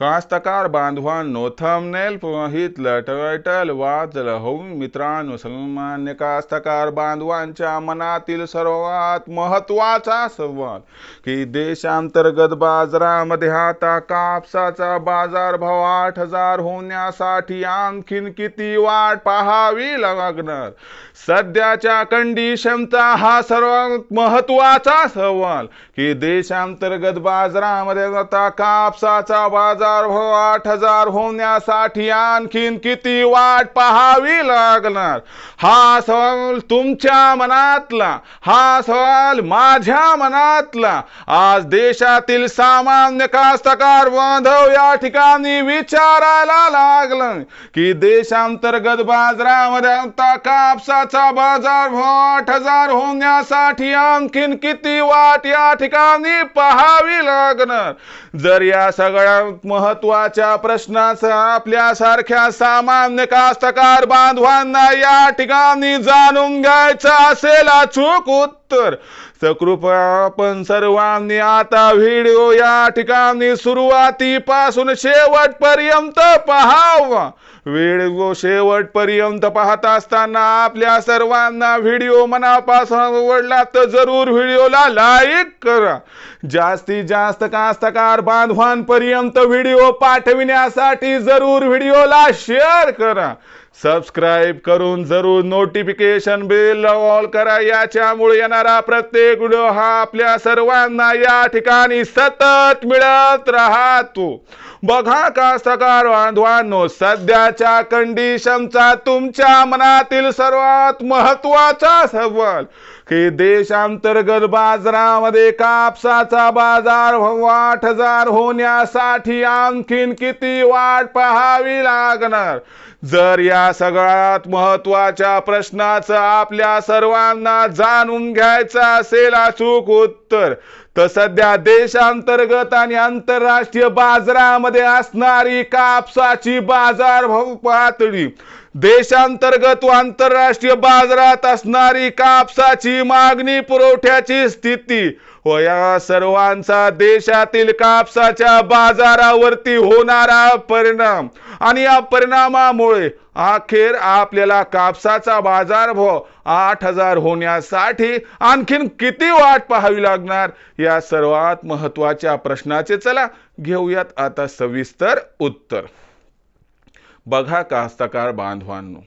कास्तकार बांधवांनो thumbnail पाहितलं title वाचलं होऊन मित्रांनो सन्मान्य कास्तकार बांधवांच्या मनातील सर्वात महत्त्वाचा सवाल की देशांतर्गत बाजारामध्ये आता कापसाचा बाजारभाव आठ हजार होण्यासाठी आणखीन किती वाट पाहावी लागणार? सध्याच्या कंडिशनचा हा सर्वात महत्त्वाचा सवाल की देशांतर्गत बाजारामध्ये आता कापसाचा बाजारभाव हो, आठ हजार होण्यासाठी आणखीन किती वाट पाहावी लागणार? हा सवाल तुमच्या मनातला हा सवाल माझ्या मनातला. आज देशातील सामान्य कास्तकार बांधव या ठिकाणी विचारायला लागलं की देशांतर्गत बाजारामध्ये आता कापसाचा बाजार भाव आठ हजार होण्यासाठी आणखीन किती वाट या ठिकाणी पाहावी लागणार? जर या सगळ्या महत्त्वाच्या प्रश्नाचा आपल्यासारख्या सामान्य कास्तकार बांधवांना या ठिकाणी जाणून घ्यायचं असेल अचूक उत्तर. तर कृपया आपण सर्वांनी आता व्हिडिओ या ठिकाणी सुरुवातीपासून शेवटपर्यंत पहावा. व्हिडिओ शेवटपर्यंत पाहत असताना आपल्या सर्वांना व्हिडिओ मनापासून आवडला तर जरूर व्हिडिओला लाईक करा. जास्तीत जास्त कास्तकार बांधवांपर्यंत व्हिडिओ पाठविण्यासाठी जरूर व्हिडिओला शेअर करा. सबस्क्राईब करून जरूर नोटिफिकेशन बिल ऑल करा. याच्यामुळे येणारा प्रत्येक व्हिडिओ हा आपल्या सर्वांना या ठिकाणी सतत मिळत राहतो. बघा का सकार बांधवांनो सध्याच्या कंडिशनचा तुमच्या मनातील सर्वात महत्त्वाचा सवाल. की देशांतर्गत बाजारामध्ये कापसाचा बाजार आठ हजार होण्यासाठी आणखीन किती वाट पाहावी लागणार? जर या सगळ्यात महत्त्वाच्या प्रश्नाचं आपल्या सर्वांना जाणून घ्यायचं असेल अचूक उत्तर तर सध्या देशांतर्गत आणि आंतरराष्ट्रीय बाजारामध्ये असणारी कापसाची बाजारभाव पातळी देशांतर्गत व आंतरराष्ट्रीय बाजारात असणारी कापसाची मागणी पुरवठ्याची स्थिती व या सर्वांचा देशातील कापसाच्या बाजारावरती होणारा परिणाम आणि या परिणामामुळे अखेर आपल्याला कापसाचा बाजारभाव आठ हजार होण्यासाठी आणखीन किती वाट पाहावी लागणार? या सर्वात महत्त्वाच्या प्रश्नाचे चला घेऊयात आता सविस्तर उत्तर. बघा कास्तकार बांधवांनो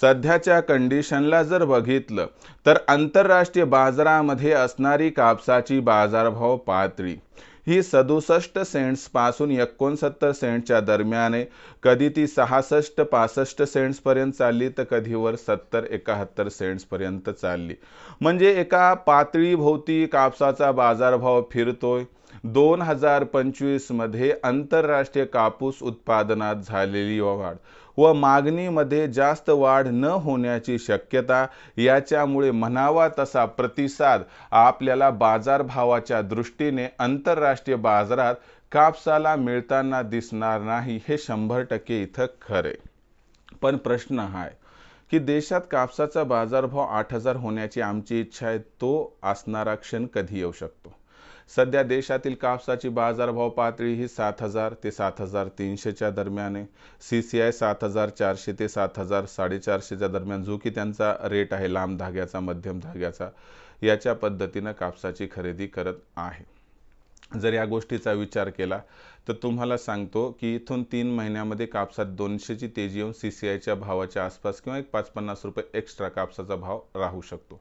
सध्याच्या कंडिशनला जर बघितलं तर आंतरराष्ट्रीय बाजारामध्ये असणारी कापसाची बाजारभाव पातळी ही सदुसष्ट सेंट्सपासून एकोणसत्तर सेंटच्या दरम्याने कधी ती सहासष्ट पासष्ट सेंट्सपर्यंत चालली तर कधीवर सत्तर एकाहत्तर सेंट्सपर्यंत चालली. म्हणजे एका पातळीभोवती कापसाचा बाजारभाव फिरतोय. दोन हजार पंचवीसमध्ये आंतरराष्ट्रीय कापूस उत्पादनात झालेली वाढ व मागणीमध्ये जास्त वाढ न होण्याची शक्यता याच्यामुळे म्हणावा तसा प्रतिसाद आपल्याला बाजारभावाच्या दृष्टीने आंतरराष्ट्रीय बाजारात कापसाला मिळताना दिसणार नाही हे शंभर टक्के इथं खरे. पण प्रश्न हा आहे की देशात कापसाचा बाजारभाव आठ हजार होण्याची आमची इच्छा आहे तो असणारा क्षण कधी येऊ शकतो? सध्या देशातील कापसाची बाजारभाव पातळी ही सात हजार ते सात हजार तीनशेच्या दरम्यान आहे. सी सी आय सात हजार चारशे ते सात हजार साडेचारशेच्या दरम्यान जो की त्यांचा रेट आहे लांब धाग्याचा मध्यम धाग्याचा. याच्या पद्धतीनं कापसाची खरेदी करत आहे. जर या गोष्टीचा विचार केला तर तुम्हाला सांगतो की इथून तीन महिन्यामध्ये कापसात दोनशेची तेजी येऊन सी सी आयच्या भावाच्या आसपास किंवा एक पाच पन्नास रुपये एक्स्ट्रा कापसाचा भाव राहू शकतो.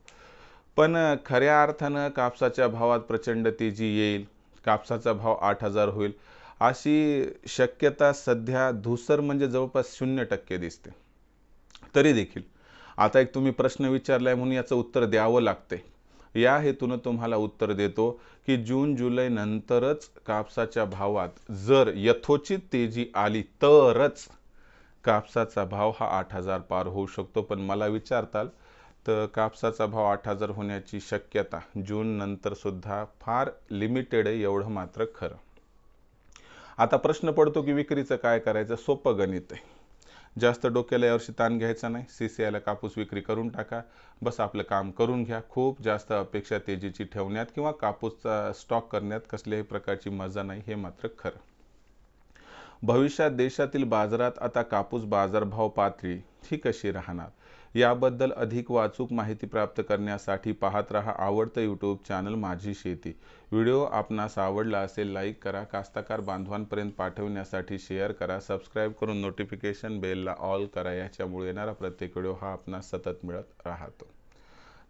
पण खऱ्या अर्थानं कापसाच्या भावात प्रचंड तेजी येईल. कापसाचा भाव आठ हजार होईल. अशी शक्यता सध्या धुसर म्हणजे जवळपास शून्य टक्के दिसते. तरी देखील आता एक तुम्ही प्रश्न विचारलाय म्हणून याचं उत्तर द्यावं लागते. या हेतूनं तुम्हाला उत्तर देतो की जून जुलै नंतरच कापसाच्या भावात जर यथोचित तेजी आली तरच कापसाचा भाव हा आठ हजार पार होऊ शकतो. पण मला विचारताल तर कापसाचा भाव आठ हजार होण्याची शक्यता. जून नंतर सुद्धा फार लिमिटेड आहे एवढं मात्र खरं. आता प्रश्न पडतो की विक्रीचं काय करायचं? सोपं गणित आहे. जास्त डोक्याला यावर्षी ताण घ्यायचा नाही. सी सी आयला कापूस विक्री करून टाका. बस आपलं काम करून घ्या. खूप जास्त अपेक्षा तेजीची ठेवण्यात किंवा कापूसचा स्टॉक करण्यात कसल्याही प्रकारची मजा नाही हे मात्र खरं. भविष्यात देशातील बाजारात आता कापूस बाजारभाव पातळी ही कशी राहणार? याबद्दल अधिक वाचूक माहिती प्राप्त करण्यासाठी पाहत रहा आवडतं यूट्यूब चॅनल माझी शेती. व्हिडिओ आपणास आवडला असेल लाईक करा. कास्ताकार बांधवांपर्यंत पाठवण्यासाठी शेअर करा. सबस्क्राईब करून नोटिफिकेशन बेलला ऑल करा. याच्यामुळे येणारा प्रत्येक व्हिडिओ हा आपणास सतत मिळत राहतो.